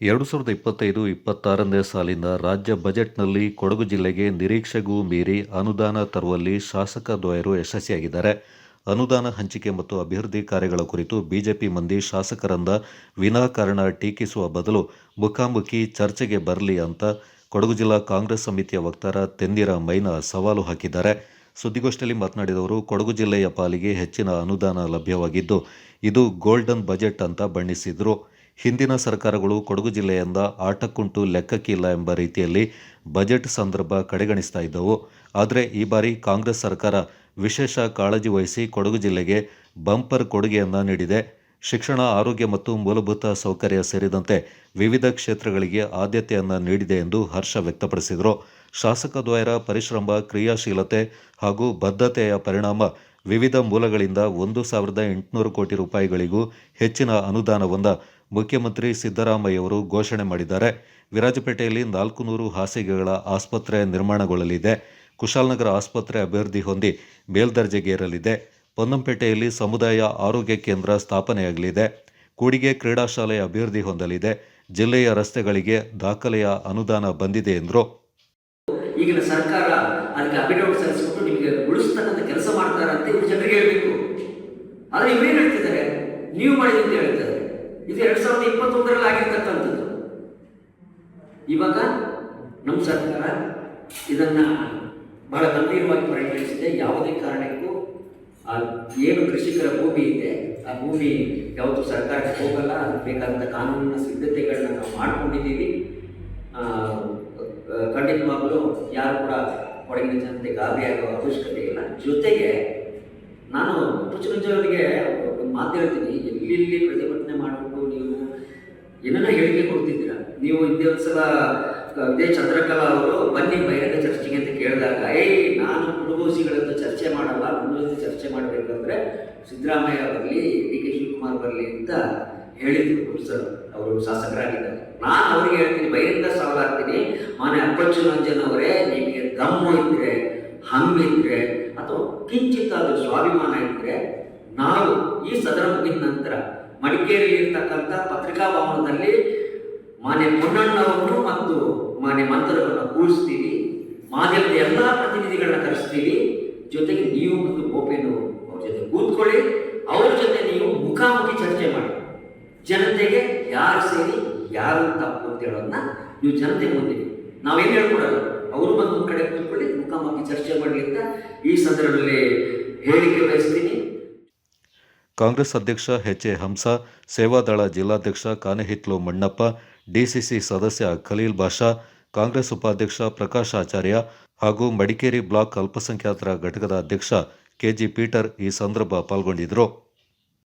ಎರಡು ಸಾವಿರದ ಇಪ್ಪತ್ತೈದು, ಇಪ್ಪತ್ತಾರನೇ ಸಾಲಿನ ರಾಜ್ಯ ಬಜೆಟ್ನಲ್ಲಿ ಕೊಡಗು ಜಿಲ್ಲೆಗೆ ನಿರೀಕ್ಷೆಗೂ ಮೀರಿ ಅನುದಾನ ತರುವಲ್ಲಿ ಶಾಸಕ ದ್ವಯರು ಯಶಸ್ವಿಯಾಗಿದ್ದಾರೆ. ಅನುದಾನ ಹಂಚಿಕೆ ಮತ್ತು ಅಭಿವೃದ್ಧಿ ಕಾರ್ಯಗಳ ಕುರಿತು ಬಿಜೆಪಿ ಮಂದಿ ಶಾಸಕರಂದ ವಿನಾಕಾರಣ ಟೀಕಿಸುವ ಬದಲು ಮುಖಾಮುಖಿ ಚರ್ಚೆಗೆ ಬರಲಿ ಅಂತ ಕೊಡಗು ಜಿಲ್ಲಾ ಕಾಂಗ್ರೆಸ್ ಸಮಿತಿಯ ವಕ್ತಾರ ತೆಂದಿರ ಮೈನ ಸವಾಲು ಹಾಕಿದ್ದಾರೆ. ಸುದ್ದಿಗೋಷ್ಠಿಯಲ್ಲಿ ಮಾತನಾಡಿದವರು, ಕೊಡಗು ಜಿಲ್ಲೆಯ ಪಾಲಿಗೆ ಹೆಚ್ಚಿನ ಅನುದಾನ ಲಭ್ಯವಾಗಿದ್ದು, ಇದು ಗೋಲ್ಡನ್ ಬಜೆಟ್ ಅಂತ ಬಣ್ಣಿಸಿದರು. ಹಿಂದಿನ ಸರ್ಕಾರಗಳು ಕೊಡಗು ಜಿಲ್ಲೆಯಿಂದ ಆಟಕ್ಕುಂಟು ಲೆಕ್ಕಕ್ಕಿಲ್ಲ ಎಂಬ ರೀತಿಯಲ್ಲಿ ಬಜೆಟ್ ಸಂದರ್ಭ ಕಡೆಗಣಿಸ್ತಾ ಇದ್ದವು. ಆದರೆ ಈ ಬಾರಿ ಕಾಂಗ್ರೆಸ್ ಸರ್ಕಾರ ವಿಶೇಷ ಕಾಳಜಿ ವಹಿಸಿ ಕೊಡಗು ಜಿಲ್ಲೆಗೆ ಬಂಪರ್ ಕೊಡುಗೆಯನ್ನು ನೀಡಿದೆ. ಶಿಕ್ಷಣ, ಆರೋಗ್ಯ ಮತ್ತು ಮೂಲಭೂತ ಸೌಕರ್ಯ ಸೇರಿದಂತೆ ವಿವಿಧ ಕ್ಷೇತ್ರಗಳಿಗೆ ಆದ್ಯತೆಯನ್ನು ನೀಡಿದೆ ಎಂದು ಹರ್ಷ ವ್ಯಕ್ತಪಡಿಸಿದರು. ಶಾಸಕ ದ್ವಯರ ಪರಿಶ್ರಮ, ಕ್ರಿಯಾಶೀಲತೆ ಹಾಗೂ ಬದ್ಧತೆಯ ಪರಿಣಾಮ ವಿವಿಧ ಮೂಲಗಳಿಂದ ಒಂದು ಸಾವಿರದ ಎಂಟುನೂರು ಕೋಟಿ ರೂಪಾಯಿಗಳಿಗೂ ಹೆಚ್ಚಿನ ಅನುದಾನವನ್ನು ಮುಖ್ಯಮಂತ್ರಿ ಸಿದ್ದರಾಮಯ್ಯವರು ಘೋಷಣೆ ಮಾಡಿದ್ದಾರೆ. ವಿರಾಜಪೇಟೆಯಲ್ಲಿ ನಾಲ್ಕು ನೂರು ಹಾಸಿಗೆಗಳ ಆಸ್ಪತ್ರೆ ನಿರ್ಮಾಣಗೊಳ್ಳಲಿದೆ. ಕುಶಾಲನಗರ ಆಸ್ಪತ್ರೆ ಅಭಿವೃದ್ಧಿ ಹೊಂದಿ ಮೇಲ್ದರ್ಜೆಗೇರಲಿದೆ ಪೊನ್ನಂಪೇಟೆಯಲ್ಲಿ ಸಮುದಾಯ ಆರೋಗ್ಯ ಕೇಂದ್ರ ಸ್ಥಾಪನೆಯಾಗಲಿದೆ. ಕೂಡಿಗೆ ಕ್ರೀಡಾ ಶಾಲೆ ಅಭಿವೃದ್ಧಿ ಹೊಂದಲಿದೆ. ಜಿಲ್ಲೆಯ ರಸ್ತೆಗಳಿಗೆ ದಾಖಲೆಯ ಅನುದಾನ ಬಂದಿದೆ ಎಂದರು. ಈಗಿನ ಸರ್ಕಾರ ಅದಕ್ಕೆ ಅಫಿಡವಿಟ್ ಸಲ್ಲಿಸ್ಬಿಟ್ಟು ನಿಮಗೆ ಉಳಿಸ್ತಕ್ಕಂಥ ಕೆಲಸ ಮಾಡ್ತಾರೆ ಅಂತ ಇವ್ರು ಜನರಿಗೆ ಹೇಳಬೇಕು. ಆದರೆ ಇವ್ರೇನು ಹೇಳ್ತಿದ್ದಾರೆ? ನೀವು ಮಾಡಿದಂತೆ ಹೇಳ್ತಾರೆ. ಇದು ಎರಡ್ ಸಾವಿರದ ಇಪ್ಪತ್ತೊಂದರಲ್ಲಿ ಆಗಿರ್ತಕ್ಕಂಥದ್ದು. ಇವಾಗ ನಮ್ಮ ಸರ್ಕಾರ ಇದನ್ನ ಬಹಳ ಗಂಭೀರವಾಗಿ ಪರಿಗಣಿಸಿದೆ. ಯಾವುದೇ ಕಾರಣಕ್ಕೂ ಏನು ಕೃಷಿಕರ ಭೂಮಿ ಇದೆ, ಆ ಭೂಮಿ ಯಾವುದು ಸರ್ಕಾರಕ್ಕೆ ಹೋಗಲ್ಲ. ಅದಕ್ಕೆ ಬೇಕಾದಂಥ ಕಾನೂನಿನ ಸಿದ್ಧತೆಗಳನ್ನ ನಾವು ಮಾಡ್ಕೊಂಡಿದ್ದೀವಿ. ಖಂಡಿತವಾಗಲೂ ಯಾರು ಕೂಡ ಕೊಡಗಿನ ಜನತೆ ಗಾಬರಿಯಾಗುವ ಅವಶ್ಯಕತೆ ಇಲ್ಲ. ಜೊತೆಗೆ ನಾನು ಪುಚ್ಚುಂಜವರಿಗೆ ಒಂದು ಮಾತು ಹೇಳ್ತೀನಿ. ಎಲ್ಲೆಲ್ಲಿ ಪ್ರತಿಭಟನೆ ಮಾಡಿಬಿಟ್ಟು ನೀವು ಏನನ್ನ ಹೇಳಿಕೆ ಕೊಡ್ತಿದ್ದೀರಾ? ನೀವು ಇದೇ ಒಂದ್ಸಲ ಸಲ ಇದೇ ಚಂದ್ರಕಲಾ ಅವರು ಬನ್ನಿ ಬಹಿರಂಗ ಚರ್ಚೆಗೆ ಅಂತ ಕೇಳಿದಾಗ, ಏಯ್, ನಾನು ಕುಡುಗೋಸಿಗಳನ್ನು ಚರ್ಚೆ ಮಾಡಲ್ಲ ಕುಡುಗೋಸಿ ಚರ್ಚೆ ಮಾಡಬೇಕಂದ್ರೆ ಸಿದ್ದರಾಮಯ್ಯ ಬರಲಿ, ಡಿ ಕೆ ಶಿವಕುಮಾರ್ ಬರಲಿ ಅಂತ ಹೇಳಿದ್ರು ಸರ್ ಅವರು ಶಾಸಕರಾಗಿದ್ದಾರೆ. ನಾನು ಅವರಿಗೆ ಹೇಳ್ತೀನಿ, ಬಹಿರಂಗ ಸವಾಲಾಗ್ತೀನಿ. ಮಾನ್ಯ ಅಪ್ಪಚ್ಚು ರಂಜನ್ ಅವರೇ, ನಿಮಗೆ ದಮ್ಮು ಇದ್ರೆ ಹಮ್ಮಿದ್ರೆ ಅಥವಾ ಕಿಂಚಿತ್ತಾದ ಸ್ವಾಭಿಮಾನ ಇದ್ದರೆ ನಾವು ಈ ಸದನ ಮುಗಿದ ನಂತರ ಮಡಿಕೇರಿಯಲ್ಲಿ ಇರ್ತಕ್ಕಂಥ ಪತ್ರಿಕಾ ಭವನದಲ್ಲಿ ಮಾನ್ಯ ಪೊನ್ನಣ್ಣವನ್ನು ಮತ್ತು ಮಾನ್ಯ ಮಂತ್ರವನ್ನು ಕೂರಿಸ್ತೀವಿ. ಮಾಧ್ಯಮದ ಎಲ್ಲ ಪ್ರತಿನಿಧಿಗಳನ್ನ ಕರೆಸ್ತೀವಿ. ಜೊತೆಗೆ ನೀವು ಮತ್ತು ಗೋಪೇನು ಅವ್ರ ಜೊತೆ ಕೂತ್ಕೊಳ್ಳಿ. ಅವ್ರ ಜೊತೆ ನೀವು ಮುಖಾಮುಖಿ ಚರ್ಚೆ ಮಾಡಿ. ಜನತೆಗೆ ಯಾರು ಸೇರಿ, ಯಾರು ತಪ್ಪು ಅಂತ ಹೇಳೋದನ್ನ ನೀವು ಜನತೆ ಮುಂದಿರಿ ನಾವೇನು ಹೇಳ್ಕೊಡಲ್ಲ. ಅವರು ಬಂದು ಒಂದ್ ಕಡೆ ಮುಖಾಮುಖಿ ಚರ್ಚೆ ಮಾಡಲಿ ಅಂತ ಈ ಸಂದರ್ಭದಲ್ಲಿ ಹೇಳಿಕೆ ಬಯಸ್ತೀನಿ ಕಾಂಗ್ರೆಸ್ ಅಧ್ಯಕ್ಷ ಎಚ್ ಎ ಹಂಸ, ಸೇವಾದಳ ಜಿಲ್ಲಾಧ್ಯಕ್ಷ ಕಾನೆಹಿತ್ಲು ಮಣ್ಣಪ್ಪ, ಡಿಸಿಸಿ ಸದಸ್ಯ ಖಲೀಲ್ ಬಾಷಾ, ಕಾಂಗ್ರೆಸ್ ಉಪಾಧ್ಯಕ್ಷ ಪ್ರಕಾಶ್ ಆಚಾರ್ಯ ಹಾಗೂ ಮಡಿಕೇರಿ ಬ್ಲಾಕ್ ಅಲ್ಪಸಂಖ್ಯಾತರ ಘಟಕದ ಅಧ್ಯಕ್ಷ ಕೆಜಿ ಪೀಟರ್ ಈ ಸಂದರ್ಭ ಪಾಲ್ಗೊಂಡಿದ್ದರು.